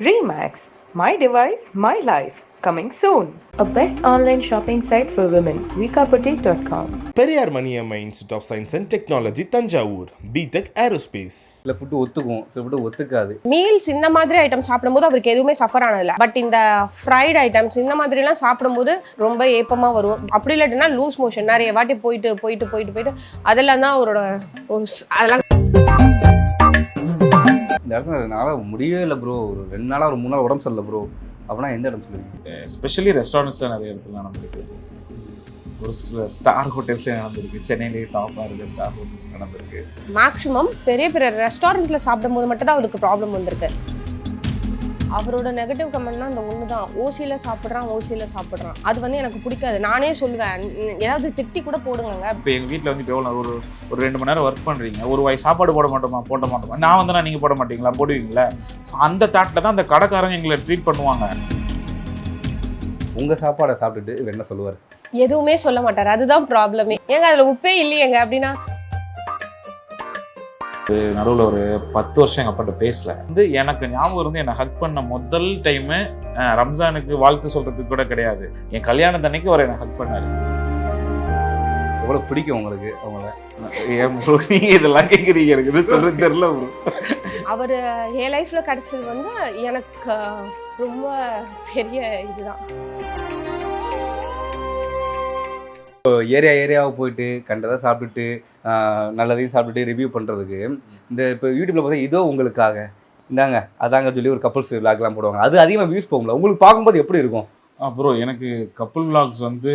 Remax, my device, my life. Coming soon. A best online shopping site for women. VikaBoutique.com. Periyar Maniammai institute of science and technology Thanjavur BTech aerospace சில food ஒத்துக்கும் சில food ஒத்துக்காது meals இந்த மாதிரி item சாப்பிடும்போது அவருக்கு எதுவுமே suffer ஆனதில்ல பட் இந்த ஃப்ரைட் ஐட்டம்ஸ் இந்த மாதிரிலாம் சாப்பிடும்போது ரொம்ப ஏப்பமா வரும் அப்படி இல்லாட்டினா லூஸ் மோஷன் நிறைய வாட்டி போயிட்டு போயிட்டு போயிட்டு போயிட்டு அதெல்லாம் தான் அவரோட அதெல்லாம் இந்த இடத்துல என்னால் முடியவே இல்லை ப்ரோ ஒரு ரெண்டு நாளாக ஒரு மூணு நாள் உடம்பு சரியில்லை ப்ரோ அப்படின்னா எந்த இடம் சொல்லுவீங்க? எஸ்பெஷலி ரெஸ்டாரண்ட்ஸில் நிறைய இடத்துல நடந்திருக்கு. ஒரு சில ஸ்டார் ஹோட்டல்ஸே நடந்திருக்கு. சென்னையிலேயே டாப்பாக இருக்க ஸ்டார் ஹோட்டல்ஸ் நடந்திருக்கு. மேக்ஸிமம் பெரிய பெரிய ரெஸ்டாரண்ட்ல சாப்பிடும்போது மட்டும் தான் அவருக்கு ப்ராப்ளம் வந்திருக்கு. அவரோட நெகட்டிவ் கமெண்ட்னா அந்த ஒன்று தான் ஓசியில் சாப்பிட்றான் ஓசியில் சாப்பிட்றான். அது வந்து எனக்கு பிடிக்காது. நானே சொல்லுவேன். "ம், ஏதாவது திட்டி கூட போடுங்க இப்போ எங்கள் வீட்டில் வந்து இப்போ எவ்வளோ ஒரு ஒரு ரெண்டு மணி நேரம் ஒர்க் பண்ணுறீங்க ஒரு வாய் சாப்பாடு போட மாட்டோமா? போட மாட்டோமா? நான் வந்து நீங்கள் போட மாட்டீங்களா? போடுவீங்களா? அந்த தாட்டில் தான் அந்த கடைக்காரங்க எங்களை ட்ரீட் பண்ணுவாங்க. உங்கள் சாப்பாடை சாப்பிட்டுட்டு என்ன சொல்லுவார்? எதுவுமே சொல்ல மாட்டார். அதுதான் ப்ராப்ளமே ஏங்க அதில் உப்பே இல்லையேங்க அப்படின்னா நடுவில் ஒரு பத்து வருஷம் எங்கள் அப்பாட்ட பேசல. வந்து எனக்கு ஞாபகம் இருந்து என்னை ஹக் பண்ண முதல் டைமு ரம்ஜானுக்கு வாழ்த்து சொல்கிறதுக்கு கூட கிடையாது. என் கல்யாணத்தன்னைக்கு அவர் என்னை ஹக் பண்ணாரு. எவ்வளோ பிடிக்கும் உங்களுக்கு அவங்கள? ஏன் இதெல்லாம் கேக்குறீங்க? எனக்கு எதுவும் சொல்றது தெரியல bro. அவர் என் லைஃப்ல கிடைச்சது வந்து எனக்கு ரொம்ப பெரிய இதுதான். ஏரியா ஏரியாவை போயிட்டு கண்டதாக சாப்பிட்டுட்டு நல்லதையும் சாப்பிட்டுட்டு ரிவ்யூ பண்ணுறதுக்கு இந்த இப்போ யூடியூப்பில் பார்த்தா இதோ உங்களுக்காக. இந்தாங்க அதாங்க சொல்லி ஒரு கப்பல்ஸ் விளாக்லாம் போடுவாங்க. அது அதிகமாக வியூஸ் போகும்ல. உங்களுக்கு பார்க்கும்போது எப்படி இருக்கும்? ப்ரோ எனக்கு கப்புள் vlogs வந்து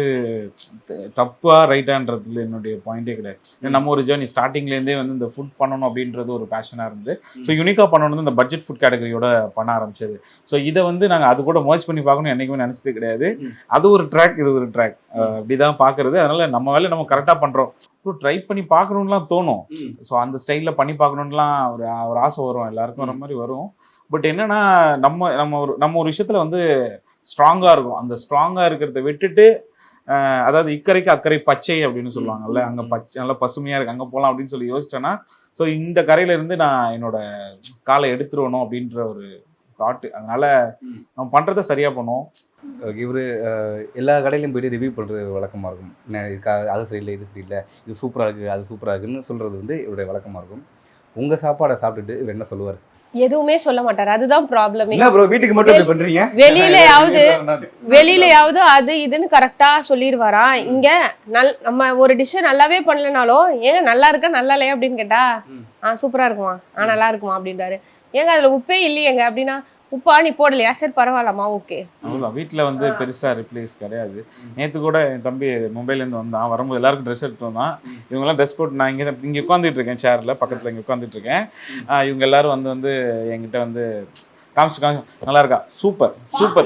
த- தப்பா ரைட்டான்றதுல என்னுடைய பாயிண்டே கிடையாது. ஏன்னா நம்ம ஒரு ஜேர்னி ஸ்டார்டிங்லேருந்தே வந்து இந்த ஃபுட் பண்ணணும் அப்படின்றது ஒரு பேஷனாக இருந்து ஸோ யூனிக்காக பண்ணணும் இந்த பட்ஜெட் ஃபுட் கேட்டகரியோட பண்ண ஆரம்பிச்சது. ஸோ இதை வந்து நாங்கள் அது கூட மர்ஜ் பண்ணி பார்க்கணும் என்றைக்குமே நினச்சது கிடையாது. அது ஒரு ட்ராக் இது ஒரு ட்ராக் அப்படிதான் பார்க்கறது. அதனால நம்ம வேலை நம்ம கரெக்டாக பண்ணுறோம் ப்ரோ ட்ரை பண்ணி பார்க்கணுன்லாம் தோணும். ஸோ அந்த ஸ்டைலில் பண்ணி பார்க்கணுன்லாம் ஒரு ஒரு ஆசை வரும். எல்லாருக்கும் வர மாதிரி வரும். பட் என்னன்னா நம்ம நம்ம ஒரு நம்ம ஒரு விஷயத்துல வந்து ஸ்ட்ராங்காக இருக்கும். அந்த ஸ்ட்ராங்காக இருக்கிறத விட்டுட்டு அதாவது இக்கரைக்கு அக்கறை பச்சை அப்படின்னு சொல்லுவாங்கல்ல அங்கே பச்சை நல்லா பசுமையாக இருக்கு. அங்கே போகலாம் அப்படின்னு சொல்லி யோசிச்சேன்னா ஸோ இந்த கரையில இருந்து நான் என்னோட காலை எடுத்துருவணும் அப்படின்ற ஒரு தாட்டு அதனால நம்ம பண்ணுறத சரியாக பண்ணுவோம். இவர் எல்லா கடையிலையும் போயிட்டு ரிவ்யூ பண்ணுறது வழக்கமாக இருக்கும். அது சரியில்லை இது சரியில்லை இது சூப்பராக இருக்குது அது சூப்பராக இருக்குன்னு சொல்கிறது வந்து இவருடைய வழக்கமாக இருக்கும். உங்கள் சாப்பாடை சாப்பிட்டுட்டு இவர் என்ன சொல்லுவார்? எதுவுமே சொல்ல மாட்டார். அதுதான் ப்ராப்ளமே வீட்டுக்கு மட்டும் இப்படி பண்ணுறீங்க வெளியிலயாவது வெளியிலயாவது அது இதுன்னு கரெக்டா சொல்லிடுவாரா? இங்க நல் நம்ம ஒரு டிஷ்ஷை நல்லாவே பண்ணலனாலும் ஏங்க நல்லா இருக்கா நல்லா இல்லையா? அப்படின்னு கேட்டா ஆ சூப்பரா இருக்குமா? ஆ நல்லா இருக்குமா? அப்படின்றாரு ஏங்க அதுல உப்பே இல்லையேங்க அப்படின்னா உப்பா நீ போடலையா? சரி பரவாயில்லம்மா ஓகே அவ்வளோதான் வீட்டில் வந்து பெருசாக ரிப்ளேஸ் கிடையாது. நேற்று கூட என் தம்பி மும்பைலேருந்து வந்தான். வரும்போது எல்லாருக்கும் ட்ரெஸ் எடுத்து வந்தான். இவங்கெல்லாம் ட்ரெஸ் போட்டு நான் இங்கே இங்கே உட்காந்துட்டு இருக்கேன் சேரில் பக்கத்தில் இங்கே உட்காந்துட்டு இருக்கேன். இவங்க எல்லாரும் வந்து வந்து என்கிட்ட வந்து காமிச்சு காமிச்சு நல்லா இருக்கா? Super super.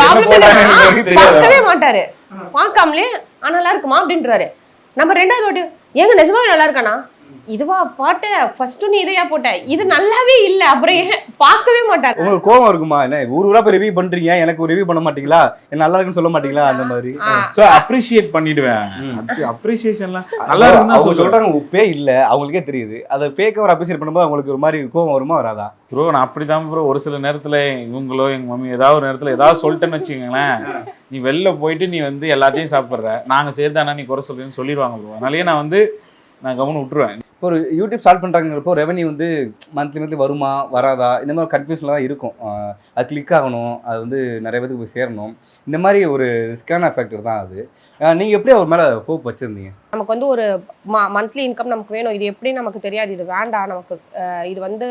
பார்க்கவே மாட்டாரு. பார்க்காமலே நல்லா இருக்குமா? அப்படின்றாரு. நம்ம ரெண்டாவது வாட்டி ஏங்க நிஜமாவே நல்லா இருக்கானா? இதுவா பாட்ட ஃபர்ஸ்ட் நீ இதையா போட்ட? இது நல்லாவே இல்ல அப்புறம் ஏன் பார்க்கவே மாட்டாரு உங்களுக்கு கோவம் இருக்குமா? என்ன ஊர் ஊரா போய் ரிவ்யூ பண்றீங்க? எனக்கு ஒரு ரிவ்யூ பண்ண மாட்டீங்களா? என்ன நல்லா இருக்குன்னு சொல்ல மாட்டீங்களா? அந்த மாதிரி. ஸோ அப்ரிஷியேட் பண்ணிடுவேன். அது அப்ரிசியேஷன்லாம் நல்லா இருக்குன்னு தான் அவங்க சொல்றாங்க உப்பே இல்ல. அவங்களுக்கே தெரியுது. அதை ஃபேக் ஒரு அப்ரிஷியேட் பண்ணும்போது அவங்களுக்கு ஒரு மாதிரி கோவம் வருமா வராதா? ப்ரோ நான் அப்படி தான் ப்ரோ ஒரு சில நேரத்தில் இவங்களோ எங்கள் மம்மி ஏதாவது ஒரு நேரத்தில் ஏதாவது சொல்லிட்டேன்னு வச்சுக்கோங்களேன் நீ வெளில போயிட்டு நீ வந்து எல்லாத்தையும் சாப்பிட்ற. நாங்கள் சேர்த்தானா நீ குறை சொல்லுன்னு சொல்லிடுவாங்க ப்ரோ அதனாலேயே நான் வந்து நான் கவனம் விட்டுருவேன். இப்போ ஒரு யூடியூப் ஸ்டார்ட் பண்ணுறாங்கிறப்போ ரெவன்யூ வந்து மந்த்லி மந்த்லி வருமா வராதா? இந்த மாதிரி கன்ஃபியூஷனில் தான் இருக்கும். அது கிளிக் ஆகணும் அது வந்து நிறைய பேருக்கு போய் சேரணும். இந்த மாதிரி ஒரு ரிஸ்கான ஃபேக்டர் தான் அது. நீங்கள் எப்படி அவர் மேலே ஹோப் வச்சுருந்தீங்க? நமக்கு வந்து ஒரு மந்த்லி இன்கம் நமக்கு வேணும். இது எப்படி நமக்கு தெரியாது? இது வேண்டாம் நமக்கு. இது வந்து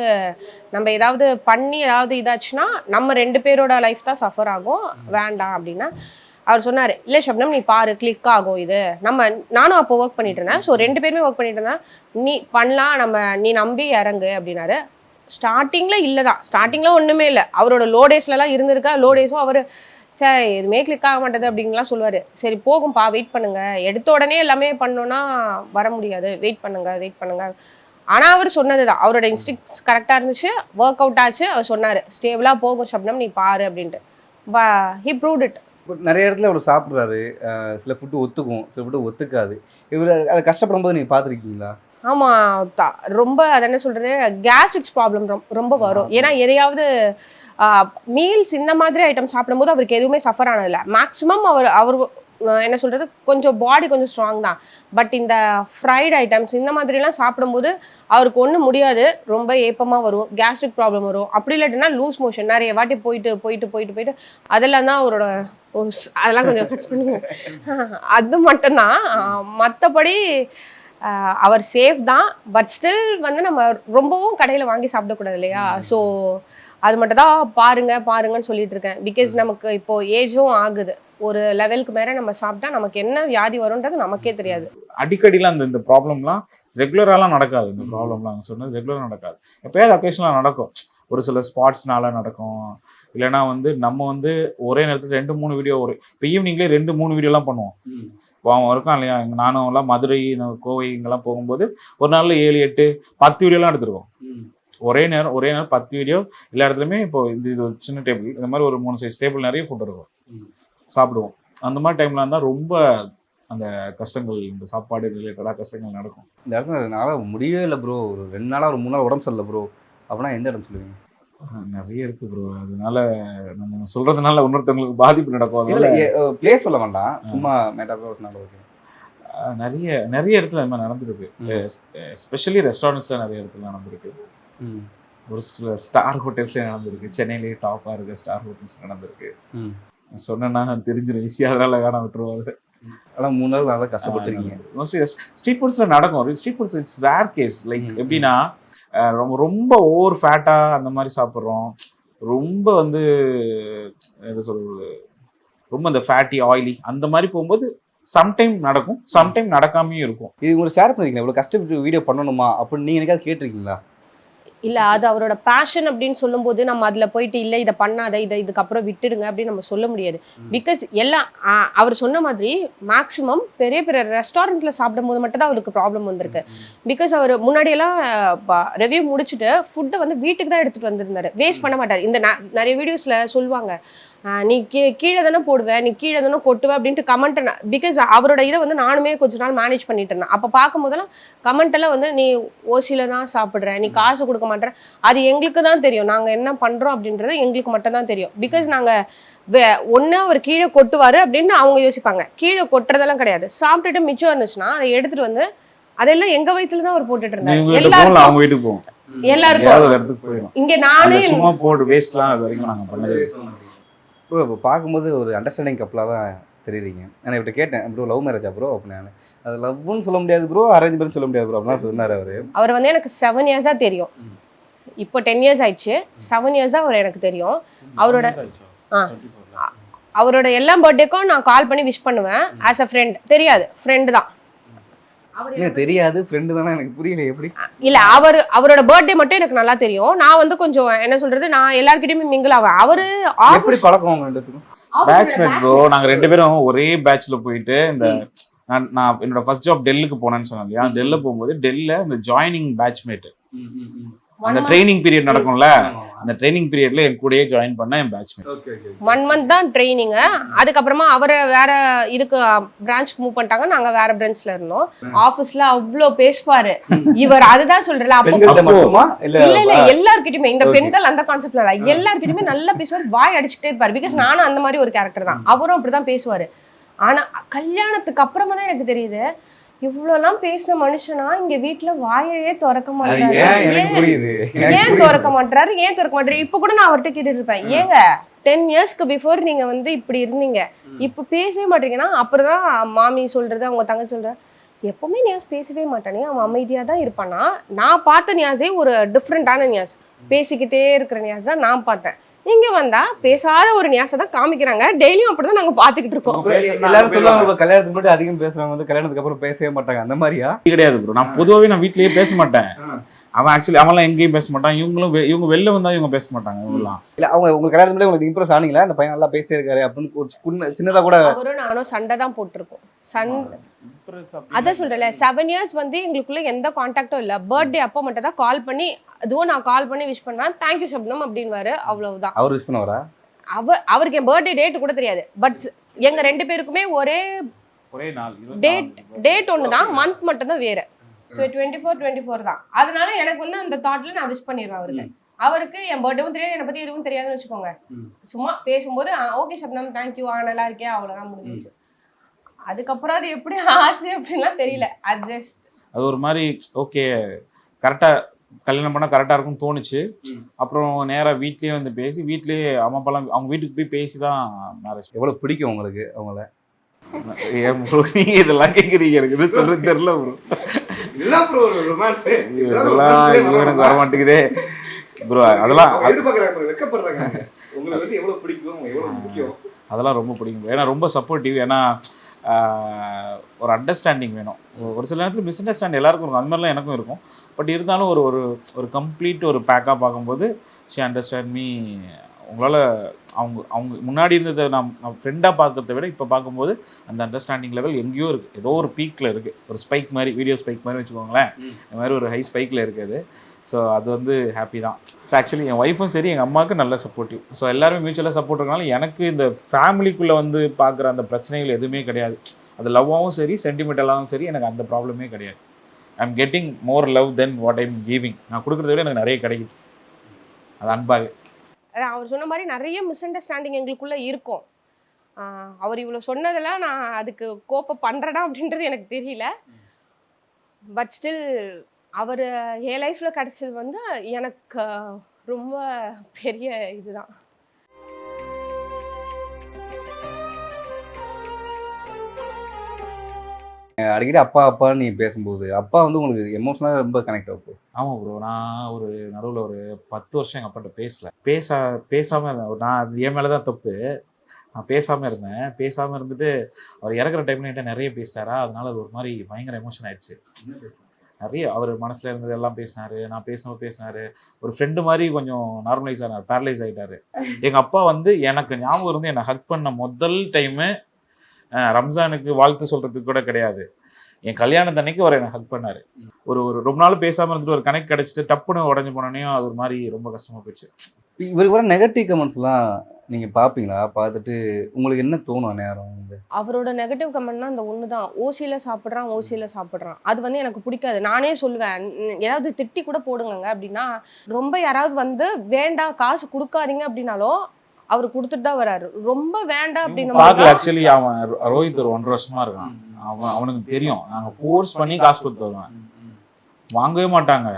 நம்ம ஏதாவது பண்ணி ஏதாவது இதாச்சுன்னா நம்ம ரெண்டு பேரோட லைஃப் தான் சஃபர் ஆகும். வேண்டாம் அப்படின்னா அவர் சொன்னார் இல்லை ஷப்னம் நீ பாரு கிளிக் ஆகும் இது. நம்ம நானும் அப்போ ஒர்க் பண்ணிட்டு இருந்தேன் ஸோ ரெண்டு பேருமே ஒர்க் பண்ணிட்டு இருந்தேன் நீ பண்ணலாம் நம்ம நீ நம்பி இறங்கு அப்படின்னாரு. ஸ்டார்டிங்கில் இல்லை தான். ஸ்டார்டிங்கில் ஒன்றுமே இல்லை. அவரோட லோ டேஸ்லலாம் இருந்திருக்கா? லோ டேஸும் அவர் சே எதுவுமே கிளிக் ஆக மாட்டேது அப்படின்லாம் சொல்லுவார். சரி போகும்பா வெயிட் பண்ணுங்க. எடுத்த உடனே எல்லாமே பண்ணோன்னா வர முடியாது. வெயிட் பண்ணுங்க வெயிட் பண்ணுங்க. ஆனால் அவர் சொன்னது தான். அவரோட இன்ஸ்டிக்ஸ் கரெக்டாக இருந்துச்சு. ஒர்க் அவுட் ஆச்சு. அவர் சொன்னார் ஸ்டேபிளாக போகும் ஷப்னம் நீ பாரு அப்படின்ட்டு. பா ஹி ப்ரூவ்ட் இட் நிறைய இடத்துல அவர் சாப்பிட்றாரு. சில ஃபுட்டு ஒத்துக்கும் சில ஃபுட்டு ஒத்துக்காது. இவர் அதை கஷ்டப்படும் போது நீங்க பார்த்துருக்கீங்களா? ஆமாம் ரொம்ப அது என்ன சொல்கிறது கேஸ்ட்ரிக்ஸ் ப்ராப்ளம் ரொம்ப வரும். ஏன்னா எதையாவது மீல்ஸ் இந்த மாதிரி ஐட்டம் சாப்பிடும்போது அவருக்கு எதுவுமே சஃபர் ஆனதில்ல. மேக்ஸிமம் அவர் அவர் என்ன சொல்றது கொஞ்சம் பாடி கொஞ்சம் ஸ்ட்ராங் தான். பட் இந்த ஃப்ரைட் ஐட்டம்ஸ் இந்த மாதிரிலாம் சாப்பிடும்போது அவருக்கு ஒன்றும் முடியாது. ரொம்ப ஏப்பமாக வரும் கேஸ்ட்ரிக் ப்ராப்ளம் வரும். அப்படி இல்லாட்டினா லூஸ் மோஷன் நிறைய வாட்டி போயிட்டு போயிட்டு போயிட்டு போயிட்டு அதெல்லாம் தான் அவரோட ஓ, அதெல்லாம் கொஞ்சம் cut பண்ணுங்க. அது மட்டும்தான். மற்றபடி அவர் சேஃப் தான். பட் ஸ்டில் வந்து நம்ம ரொம்பவும் கடையில் வாங்கி சாப்பிடக்கூடாது இல்லையா? ஸோ அது மட்டும் தான் பாருங்க பாருங்கன்னு சொல்லிட்டு இருக்கேன். பிகாஸ் நமக்கு இப்போ ஏஜும் ஆகுது. ஒரு லெவலுக்கு மேலே நம்ம சாப்பிட்டா நமக்கு என்ன வியாதி வரும்ன்றது நமக்கே தெரியாது. அடிக்கடிலாம் அந்த இந்த ப்ராப்ளம்லாம் ரெகுலராலாம் நடக்காது. இந்த ப்ராப்ளம்லாம் சொன்னது ரெகுலராக நடக்காது. எப்பயாவது அக்கேஷனாக நடக்கும். ஒரு சில ஸ்பாட்ஸ்னால நடக்கும். இல்லைன்னா வந்து நம்ம வந்து ஒரே நேரத்தில் ரெண்டு மூணு வீடியோ ஒரு இப்போ ஈவினிங்லேயே ரெண்டு மூணு வீடியோலாம் பண்ணுவோம். அவன் இருக்கான் இல்லையா? நானும் எல்லாம் மதுரை கோவை இங்கெல்லாம் போகும்போது ஒரு நாளில் ஏழு எட்டு பத்து வீடியோலாம் எடுத்துருக்கோம். ஒரே நேரம் ஒரே நேரம் பத்து வீடியோ எல்லா இடத்துலையுமே இப்போ இந்த இது ஒரு சின்ன டேபிள் இந்த மாதிரி ஒரு மூணு சைஸ் டேபிள் நிறைய ஃபுட் இருக்கும். சாப்பிடுவோம். அந்த மாதிரி டைம்ல இருந்தால் ரொம்ப அந்த கஷ்டங்கள் இந்த சாப்பாடு ரிலேட்டடாக கஷ்டங்கள் நடக்கும். இந்த இடத்துல என்னால் முடியவே இல்லை ப்ரோ ஒரு ரெண்டு நாளாக ஒரு மூணு நாள் உடம்பு சரியில்லை ப்ரோ அப்படின்னா எந்த இடம் சொல்லுவீங்க? நிறைய இருக்கு ப்ரோ அதனால நம்ம சொல்றதுனால இன்னொருத்தவங்களுக்கு பாதிப்பு நடக்கும். அதனால பிளேஸ் சொல்ல வேண்டாம். சும்மா ஓகே அஹ் நிறைய நிறைய இடத்துல இந்த நடந்திருக்கு. எஸ்பெஷலி ரெஸ்டாரண்ட்ஸ்ல நிறைய இடத்துல நடந்திருக்கு. ஒரு சில ஸ்டார் ஹோட்டல்ஸே நடந்திருக்கு. சென்னையிலேயே டாப்பாக இருக்க ஸ்டார் ஹோட்டல்ஸ் நடந்திருக்கு. ம். சொன்னேன்னா தெரிஞ்சிடும் ஈஸியாக அதனால வேணாம் விட்டுருவாங்க ஆனால் மூணு நாள் நல்லா கஷ்டப்பட்டுருக்கீங்க. மோஸ்ட்லி ஸ்ட்ரீட் ஃபுட்ஸ்ல நடக்கும். Street foods it's rare case like. எப்படின்னா ரொம்ப ரொம்ப ஓவர் ஃபேட்டாக அந்த மாதிரி சாப்பிட்றோம். ரொம்ப வந்து என்ன சொல்றது? ரொம்ப இந்த ஃபேட்டி ஆயிலி அந்த மாதிரி போகும்போது சம்டைம் நடக்கும். சம்டைம் நடக்காமையும் இருக்கும். இது உங்களுக்கு ஷேர் பண்ணிருக்கீங்களா? இவ்வளோ கஷ்டப்பட்டு வீடியோ பண்ணணுமா? அப்படின்னு நீங்கள் எனக்காவது கேட்டிருக்கீங்களா? இல்ல அது அவரோட பேஷன் அப்படின்னு சொல்லும்போது நம்ம அதுல போயிட்டு இல்ல இதை பண்ணாத இதை இதுக்கப்புறம் விட்டுடுங்க அப்படின்னு நம்ம சொல்ல முடியாது. பிகாஸ் எல்லாம் அவர் சொன்ன மாதிரி மேக்ஸிமம் பெரிய பெரிய ரெஸ்டாரண்ட்ல சாப்பிடும் போது மட்டும் தான் அவருக்கு ப்ராப்ளம் வந்திருக்கு. பிகாஸ் அவர் முன்னாடியெல்லாம் ரெவ்யூ முடிச்சுட்டு ஃபுட்டை வந்து வீட்டுக்கு தான் எடுத்துட்டு வந்திருந்தாரு. வேஸ்ட் பண்ண மாட்டார். இந்த நிறைய வீடியோஸ்ல சொல்லுவாங்க நீ கீ கீழே தானே போடுவ நீ கீழே தானே கொட்டுவ அப்படின்ட்டு கமெண்ட் பிகாஸ் அவரோட இதை வந்து நானுமே கொஞ்ச நாள் மேனேஜ் பண்ணிட்டு இருந்தேன். அப்போ பார்க்கும் போதெல்லாம் கமெண்ட் எல்லாம் வந்து நீ ஓசியில தான் சாப்பிடுற நீ காசு கொடுக்க மாட்டேற. அது எங்களுக்கு தான் தெரியும். நாங்க என்ன பண்றோம் அப்படின்றது எங்களுக்கு மட்டும் தான் தெரியும். பிகாஸ் நாங்க ஒன்று அவர் கீழே கொட்டுவாரு அப்படின்னு அவங்க யோசிப்பாங்க. கீழே கொட்டுறதெல்லாம் கிடையாது. சாப்பிட்டுட்டு மிச்சம் இருந்துச்சுன்னா அதை எடுத்துட்டு வந்து அதெல்லாம் எங்க வயித்துல தான் அவர் போட்டுட்டு இருந்தாரு. எல்லாருக்கும் அவங்க வீட்டுக்கு போவோம் எல்லாருக்கும். இங்க நானே சும்மா போட்டு வேஸ்ட்லாம் அது வரைக்கும் நாங்கள் பண்ணது ப்ரோ இப்போ பார்க்கும்போது ஒரு அண்டர்ஸ்டாண்டிங் கப்பலாக தான் தெரியுறீங்க. நான் இப்படி கேட்டேன் ப்ரோ லவ் மேரேஜா ப்ரோ அப்படின்னு அது லவ்னு சொல்ல முடியாது ப்ரோ அரேஞ்ச் பண்ணி சொல்ல முடியாது ப்ரோ அப்படின்னா சொன்னார் அவர். அவர் வந்து எனக்கு செவன் இயர்ஸா தெரியும். இப்போ டென் இயர்ஸ் ஆயிடுச்சு. செவன் இயர்ஸா அவர் எனக்கு தெரியும். அவரோட ஆ. அவரோட எல்லா பர்த்டேக்கும் நான் கால் பண்ணி விஷ் பண்ணுவேன். ஆஸ் அ ஃப்ரெண்ட் தெரியாது. ஃப்ரெண்டு தான். எனக்கு தெரியாது ஃப்ரெண்டு தானே எனக்கு புரியல எப்படி? இல்ல அவர் அவரோட பர்த்டே மட்டும் எனக்கு நல்லா தெரியும். நான் வந்து கொஞ்சம் என்ன சொல்றது நான் எல்லார்கிட்டயுமே மிங்கிள் ஆவேன். அவரு எப்படி பழக்கம் அவங்க ரெண்டுத்துக்கும் பேட்ச்மேட் ப்ரோ நாங்க ரெண்டு பேரும் ஒரே பேட்ச்ல போயிட்டு இந்த நான் நான் என்னோட ஃபர்ஸ்ட் ஜாப் டெல்லுக்கு போனேன்னு சொன்னேன் இல்லையா? டெல்ல போகும்போது டெல்ல இந்த ஜாயினிங் பேட்ச்மேட் அந்த ட்ரைனிங் பீரியட் நடக்கும்ல அந்த ட்ரைனிங் பீரியட்ல என் கூடயே ஜாயின் பண்ண என் batchmate okay okay one month தான் ட்ரைனிங் அதுக்கப்புறமா அவரை வேற இதுக்கு பிரான்ச்க்கு மூவ் பண்ணிட்டாங்க. நாங்க வேற பிரான்ச்ல இருந்தோம். ஆபீஸ்ல அவ்வளோ பேசுவாரு. இவர் அதுதான் சொல்றல அப்போ இல்ல இல்ல எல்லார்கிட்டயுமே. இந்த. பெண்கள் அந்த கான்செப்ட்ல இல்ல. எல்லார்கிட்டயுமே நல்லா பேசுவார் வாய் அடிச்சுட்டே இருப்பாரு. பிகாஸ் நானும் அந்த மாதிரி ஒரு கேரக்டர் தான். அவரும் அப்படிதான் பேசுவாரு. ஆனா கல்யாணத்துக்கு அப்புறமா தான் எனக்கு தெரியுது இவ்வளவுலாம் பேசின மனுஷனா இங்க வீட்டுல வாயையே திறக்க மாட்டாரு ஏன் திறக்க மாட்டாரு ஏன் திறக்க மாட்டாரு இப்ப கூட நான் அவர்கிட்ட கேட்டுட்டு இருப்பேன் ஏங்க டென் இயர்ஸ்க்கு பிஃபோர் நீங்க வந்து இப்படி இருந்தீங்க. இப்ப பேசவே மாட்டீங்கன்னா அப்புறம் மாமி சொல்றது அவங்க தங்கச்சி சொல்ற எப்பவுமே நியாஸ் பேசவே மாட்டானே. அவன் அமைதியா தான் இருப்பானா? நான் பார்த்த நியாஸே ஒரு டிஃப்ரெண்டான நியாஸ். பேசிக்கிட்டே இருக்கிற நியாஸ் தான் நான் பார்த்தேன். இங்க வந்தா பேசாத ஒரு நியாஸை தான் காமிக்கிறாங்க. டெய்லியும் அப்படிதான் நாங்க பாத்துக்கிட்டு இருக்கோம். எல்லாரும் சொல்லுவாங்க இப்ப கல்யாணத்துக்கு முன்னாடி அதிகம் பேசுறவங்க வந்து கல்யாணத்துக்கு அப்புறம் பேசவே மாட்டாங்க. அந்த மாதிரியா? கிடையாது ப்ரோ நான் பொதுவாகவே நான் வீட்லயே பேச மாட்டேன். அவன் ஆக்சுவலி அவன்லாம் எங்கேயும் பேச மாட்டான். இவங்களும் இவங்க வெளில வந்தா இவங்க பேச மாட்டாங்க இவங்கலாம் இல்ல அவங்க உங்க கல்யாணத்துக்கு முன்னாடி உங்களுக்கு இம்ப்ரெஸ் ஆனீங்களா? அந்த பையன் நல்லா பேசிட்டே இருக்காரு அப்படின்னு ஒரு சின்ன- சின்னதா கூட அவரும் நானும் சண்டை தான் போட்டிருக்கோம். சண்டை அதான் சொல்றேன்ல செவன் இயர்ஸ் வந்து எங்களுக்குள்ள எந்த காண்டாக்டும் இல்ல. பர்த்டே அப்போ மட்டும் தான் கால் பண்ணி அதுவும் நான் கால் பண்ணி விஷ் பண்ணேன் தேங்க்யூ சப்னம் அப்படின்வாரு அவ்வளவுதான். அவர் விஷ் பண்ணவரா? அவ அவருக்கு என் பர்த்டே டேட் கூட தெரியாது. பட் எங்க ரெண்டு பேருக்குமே ஒரே ஒரே நாள் டேட் டேட் ஒன்று தான் மந்த் மட்டும் தான் வேற. So twenty four twenty four தான். அதனால எனக்கு வந்து அந்த தாட்ல நான் விஷ் பண்ணிடுவேன் அவருக்கு. அவருக்கு என் பர்த்டேவும் தெரியாது என்னை பத்தி எதுவும் தெரியாதுன்னு வச்சுக்கோங்க. சும்மா பேசும்போது ஓகே சப்னம் தேங்க்யூ ஆ நல்லா இருக்கே அவ்வளவுதான் முடிஞ்சிச்சு. அதுக்கப்புறம் அது எப்படி ஆச்சு அப்படின்லாம் தெரியல. அது ஜஸ்ட் அது ஒரு மாதிரி ஓகே கரெக்டாக கல்யாணம் பண்ணால் கரெக்டாக இருக்கும்னு தோணுச்சு. அப்புறம் நேராக வீட்லேயே வந்து பேசி வீட்லேயே அம்மா அப்பாலாம் அவங்க வீட்டுக்கு போய் பேசி தான் மேரேஜ் எவ்வளோ பிடிக்கும் உங்களுக்கு அவங்கள? நீங்க இதெல்லாம் கேட்குறீங்க எனக்கு. எதுவும் சொல்றது தெரியல ப்ரோ இதுதான் ப்ரோ ஒரு ரொமான்ஸ் இதெல்லாம் இவனுக்கு வர மாட்டேங்குதே. ப்ரோ அதெல்லாம் எதிர்பார்க்குறாங்க வெக்கப்படுறாங்க உங்களை வந்து எவ்வளோ பிடிக்கும் எவ்வளோ முக்கியம்? அதெல்லாம் ரொம்ப பிடிக்கும். ஏன்னா ரொம்ப சப்போர்ட்டிவ் ஏன்னா ஒரு அண்டர்ஸ்டாண்டிங் வேணும். ஒரு சில நேரத்தில் மிஸ் அண்டர்ஸ்டாண்ட் எல்லாருக்கும் இருக்கும். அந்த மாதிரிலாம் எனக்கும் இருக்கும். பட் இருந்தாலும் ஒரு ஒரு ஒரு கம்ப்ளீட் ஒரு பேக்காக பார்க்கும்போது ஷி அண்டர்ஸ்டாண்ட் மீ உங்களால் அவங்க அவங்க முன்னாடி இருந்ததை நான் நான் ஃப்ரெண்டாக பார்க்கறத விட இப்போ பார்க்கும்போது அந்த அண்டர்ஸ்டாண்டிங் லெவல் எங்கேயோ இருக்குது ஏதோ ஒரு பீக்கில் இருக்குது ஒரு ஸ்பைக் மாதிரி வீடியோ ஸ்பைக் மாதிரி வச்சுக்கோங்களேன். இந்த மாதிரி ஒரு ஹை ஸ்பைக்கில் இருக்குது. ஸோ அது வந்து ஹாப்பி தான். ஸோ ஆக்சுவலி என் ஒய்ஃபும் சரி எங்கள் அம்மாவுக்கு நல்ல சப்போர்ட்டிவ் ஸோ எல்லாருமே மியூச்சுவலாக சப்போர்ட் இருக்கனால எனக்கு இந்த ஃபேமிலிக்குள்ளே வந்து பார்க்குற அந்த பிரச்சனைகள் எதுவுமே கிடையாது. அது லவ்வாகவும் சரி சென்டிமெண்டலாகவும் சரி எனக்கு அந்த ப்ராப்ளமே கிடையாது. I am getting more love then what I'm giving நான் கொடுக்குறத விட எனக்கு நிறைய கிடைக்குது. அது அன்பாக அதான் அவர் சொன்ன மாதிரி நிறைய மிஸ் அண்டர்ஸ்டாண்டிங் எங்களுக்குள்ளே இருக்கும். அவர் இவ்வளோ சொன்னதெல்லாம் நான் அதுக்கு கோப்ப பண்ணுறேடா அப்படின்றது எனக்கு தெரியல. பட் ஸ்டில் அவர் என் லைஃப்பில் கிடச்சது வந்து எனக்கு ரொம்ப பெரிய இதுதான். அடிக்கடி அப்பா அப்பான்னு நீ பேசும்போது அப்பா வந்து உங்களுக்கு எமோஷனலாக ரொம்ப கனெக்ட் ஆகும் ஆமாம் ப்ரோ நான் ஒரு நடுவில் ஒரு பத்து வருஷம் எங்கள் அப்பாட்ட பேசல. பேச பேசாமல் இருந்தேன். நான் அது என் மேலே தான் தப்பு. நான் பேசாமல் இருந்தேன். பேசாமல் இருந்துட்டு அவர் இறக்குற டைம்ல என்கிட்ட நிறைய பேசிட்டாரா? அதனால அது ஒரு மாதிரி பயங்கர எமோஷன் ஆயிடுச்சு. நிறைய அவர் மனசுல இருந்தது எல்லாம் பேசினாரு. நான் பேசினவர் பேசினாரு. ஒரு ஃப்ரெண்டு மாதிரி கொஞ்சம் நார்மலைஸ் ஆனார் பேரலைஸ் ஆயிட்டாரு. எங்க அப்பா வந்து எனக்கு ஞாபகம் இருந்து என்னை ஹக் பண்ண முதல் டைமு ரம்ஜானுக்கு வாழ்த்து சொல்றதுக்கு கூட கிடையாது. என் கல்யாணத்தன்னைக்கு அவர் என்னை ஹக் பண்ணாரு. ஒரு ஒரு ரொம்ப நாள் பேசாம இருந்துட்டு ஒரு கனெக்ட் கிடைச்சிட்டு டப்புன்னு உடஞ்சு போனோனையும் அது ஒரு மாதிரி ரொம்ப கஷ்டமா போயிடுச்சு. இவருக்கு வர நெகட்டிவ் கமெண்ட்ஸ்லாம் நீங்கள் பார்ப்பீங்களா பார்த்துட்டு உங்களுக்கு என்ன தோணும் நேரம் வந்து? அவரோட நெகட்டிவ் கமெண்ட்னா அந்த ஒன்று தான். ஓசியில் சாப்பிட்றான் ஓசியில் சாப்பிட்றான். அது வந்து எனக்கு பிடிக்காது. நானே சொல்லுவேன் "ம், ஏதாவது திட்டி கூட போடுங்கங்க அப்படின்னா ரொம்ப யாராவது வந்து வேண்டாம் காசு கொடுக்காதீங்க அப்படின்னாலும் அவர் கொடுத்துட்டு தான் வராரு. ரொம்ப வேண்டாம் பார்க்கல அப்படின்னு ஆக்சுவலி அவன் ரோஹித் ஒரு ஒன்றரை வருஷமா இருக்கான். அவன் அவனுக்கு தெரியும். நாங்க ஃபோர்ஸ் பண்ணி காசு கொடுத்து வருவேன். வாங்கவே மாட்டாங்க.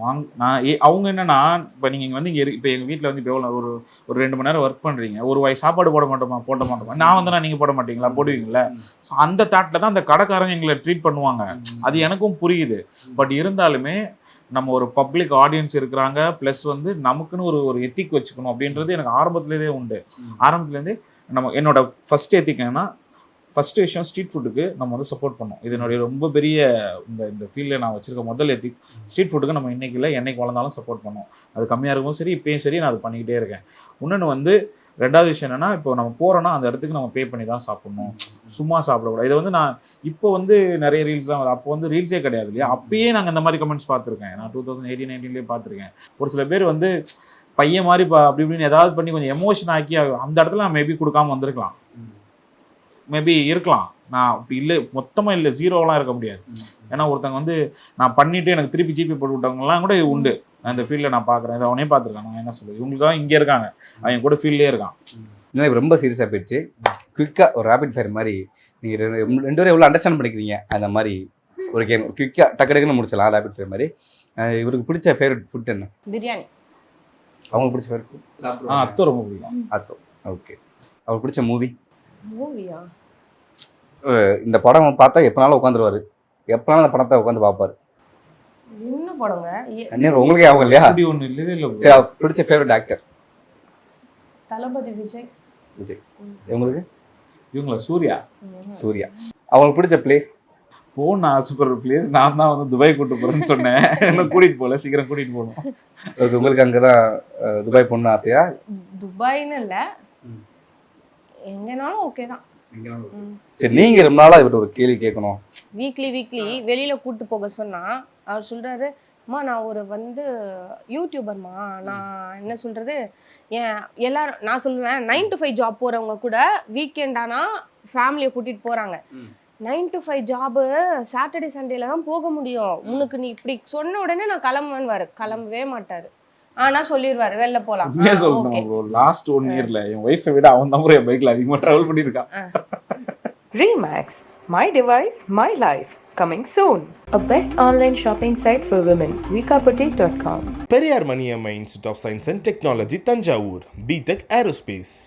வாங்க நான் அவங்க என்னன்னா இப்போ நீங்க இங்க வந்து இங்க இப்போ எங்க வீட்ல வந்து இப்போ எவ்வளவு ஒரு ஒரு ரெண்டு மணி நேரம் ஒர்க் பண்றீங்க. ஒரு வாய் சாப்பாடு போட மாட்டோமா? போட மாட்டோமா? நான் வந்தா நீங்க போட மாட்டீங்களா? போடுவீங்கல்ல ஸோ அந்த தாட்ல தான் அந்த கடைக்காரங்க எங்களை ட்ரீட் பண்ணுவாங்க. அது எனக்கும் புரியுது. பட் இருந்தாலுமே நம்ம ஒரு பப்ளிக் ஆடியன்ஸ் இருக்கிறாங்க ப்ளஸ் வந்து நமக்குன்னு ஒரு ஒரு எத்திக் வச்சுக்கணும் அப்படின்றது எனக்கு ஆரம்பத்துலேருந்தே உண்டு. ஆரம்பத்துலேருந்தே நம்ம என்னோட ஃபர்ஸ்ட் எத்திக் என்னன்னா விஷயம் ஸ்ட்ரீட் ஃபுட்டுக்கு நம்ம வந்து சப்போர்ட் பண்ணோம் இது என்னுடைய ரொம்ப பெரிய இந்த இந்த ஃபீல்டில் நான் வச்சிருக்க முதல் எத்திக் ஸ்ட்ரீட் ஃபுட்டுக்கு நம்ம இன்னைக்கு இல்லை என்னைக்கு வளர்ந்தாலும் சப்போர்ட் பண்ணோம் அது கம்மியாக இருக்கும் சரி இப்பயும் சரி நான் அது பண்ணிக்கிட்டே இருக்கேன். இன்னொன்று வந்து ரெண்டாவது விஷயம் என்னன்னா இப்போ நம்ம போறோம்னா அந்த இடத்துக்கு நம்ம பே பண்ணி தான் சாப்பிடணும். சும்மா சாப்பிடக்கூடாது. இதை வந்து நான் இப்போ வந்து நிறைய ரீல்ஸ் தான் வருது. அப்போ வந்து ரீல்ஸே கிடையாது இல்லையா? அப்பயே நாங்கள் இந்த மாதிரி கமெண்ட்ஸ் பார்த்துருக்கேன். நான் டூ தௌசண்ட் எயிட்டீன் நைன்டீன்லேயே பார்த்துருக்கேன். ஒரு சில பேர் வந்து பையன் மாதிரி பா- அப்படி இப்படின்னு ஏதாவது பண்ணி கொஞ்சம் எமோஷன் ஆக்கி அந்த இடத்துல நான் மேபி கொடுக்காம வந்திருக்கலாம். மேபி இருக்கலாம். நான் அப்படி இல்லை மொத்தமாக இல்லை. ஜீரோவெலாம் இருக்க முடியாது. ஏன்னா ஒருத்தங்க வந்து நான் பண்ணிட்டு எனக்கு திருப்பி ஜிபி போட்டு விட்டவங்கலாம் கூட உண்டு. இந்த ஃபீல்டில் நான் பார்க்குறேன். இதை அவனே பார்த்துருக்கேன். நான் என்ன சொல்றது? இவங்களுக்காக இங்கே இருக்காங்க. அவன் கூட ஃபீல்ட்லேயே இருக்கான். இல்லை ரொம்ப சீரியஸாக போயிடுச்சு. குயிக்காக ஒரு ரேபிட் ஃபயர் மாதிரி நீங்கள் ரெண்டு ரெண்டு பேரும் எவ்வளோ அண்டர்ஸ்டாண்ட் பண்ணிக்கிறீங்க? அந்த மாதிரி ஒரு கேம் குயிக்காக டக்கு டக்குன்னு முடிச்சலாம் ரேபிட் ஃபயர் மாதிரி. இவருக்கு பிடிச்ச ஃபேவரட் ஃபுட் என்ன? பிரியாணி. அவங்களுக்கு பிடிச்ச ஃபேவரட் ஃபுட் ஆ அத்தை ரொம்ப பிடிக்கும். அத்தோ ஓகே அவருக்கு பிடிச்ச மூவி மூவியா இந்த படம் பார்த்தா எப்பனாலும் உட்காந்துருவாரு. எப்பனாலும் அந்த படத்தை உட்காந்து பார்ப்பாரு. என்ன படங்க? உங்களுக்கே ஆகும் இல்லையா? அப்படி ஒன்று இல்லை அவருக்கு பிடிச்ச ஃபேவரட் ஆக்டர் தளபதி விஜய். விஜய். உங்களுக்கு இவங்கள சூர்யா. சூர்யா. அவங்களுக்கு பிடிச்ச பிளேஸ் போகணும் ஆசைப்படுற பிளேஸ் நான் தான் வந்து துபாய் கூட்டு போறேன்னு சொன்னேன். என்ன கூட்டிட்டு போகல சீக்கிரம் கூட்டிட்டு போகணும். உங்களுக்கு அங்கே தான் துபாய் பொண்ணு ஆசையா? துபாய்னு இல்ல. எங்கனாலும் ஓகே தான். சரி நீங்கள் ரொம்ப நாளாக இவர்கிட்ட ஒரு கேள்வி கேட்கணும். வீக்லி வீக்லி வெளியில கூட்டு போக சொன்னா அவர் சொல்றாரு அம்மா நான் ஒரு வந்து யூடியூபர்மா நான் என்ன சொல்றது? ஏன் எல்லாரும் நான் சொல்லுவேன் நைன் டு ஃபைவ் ஜாப் போறவங்க கூட வீக்கெண்ட் ஆனா ஃபேமிலியை கூட்டிட்டு போறாங்க. ம். Nine to five job Saturday சண்டேல தான் போக முடியும். உனக்கு நீ இப்படி சொன்ன உடனே நான் கிளம்புவேன்னு கிளம்பவே மாட்டாரு. ஆனா சொல்லிடுவாரு வெளில போலாம். ப்ரோ லாஸ்ட் ஒன் இயர்ல என் ஒய்ஃபை விட அவன் தான் என் பைக்ல அதிகமா டிராவல் பண்ணியிருக்கான். Remax, my device, my life. coming soon. A best online shopping site for women, vikapati.com. Periyar Maniamma Institute of Science and Technology, Tanjavur, BTech Aerospace.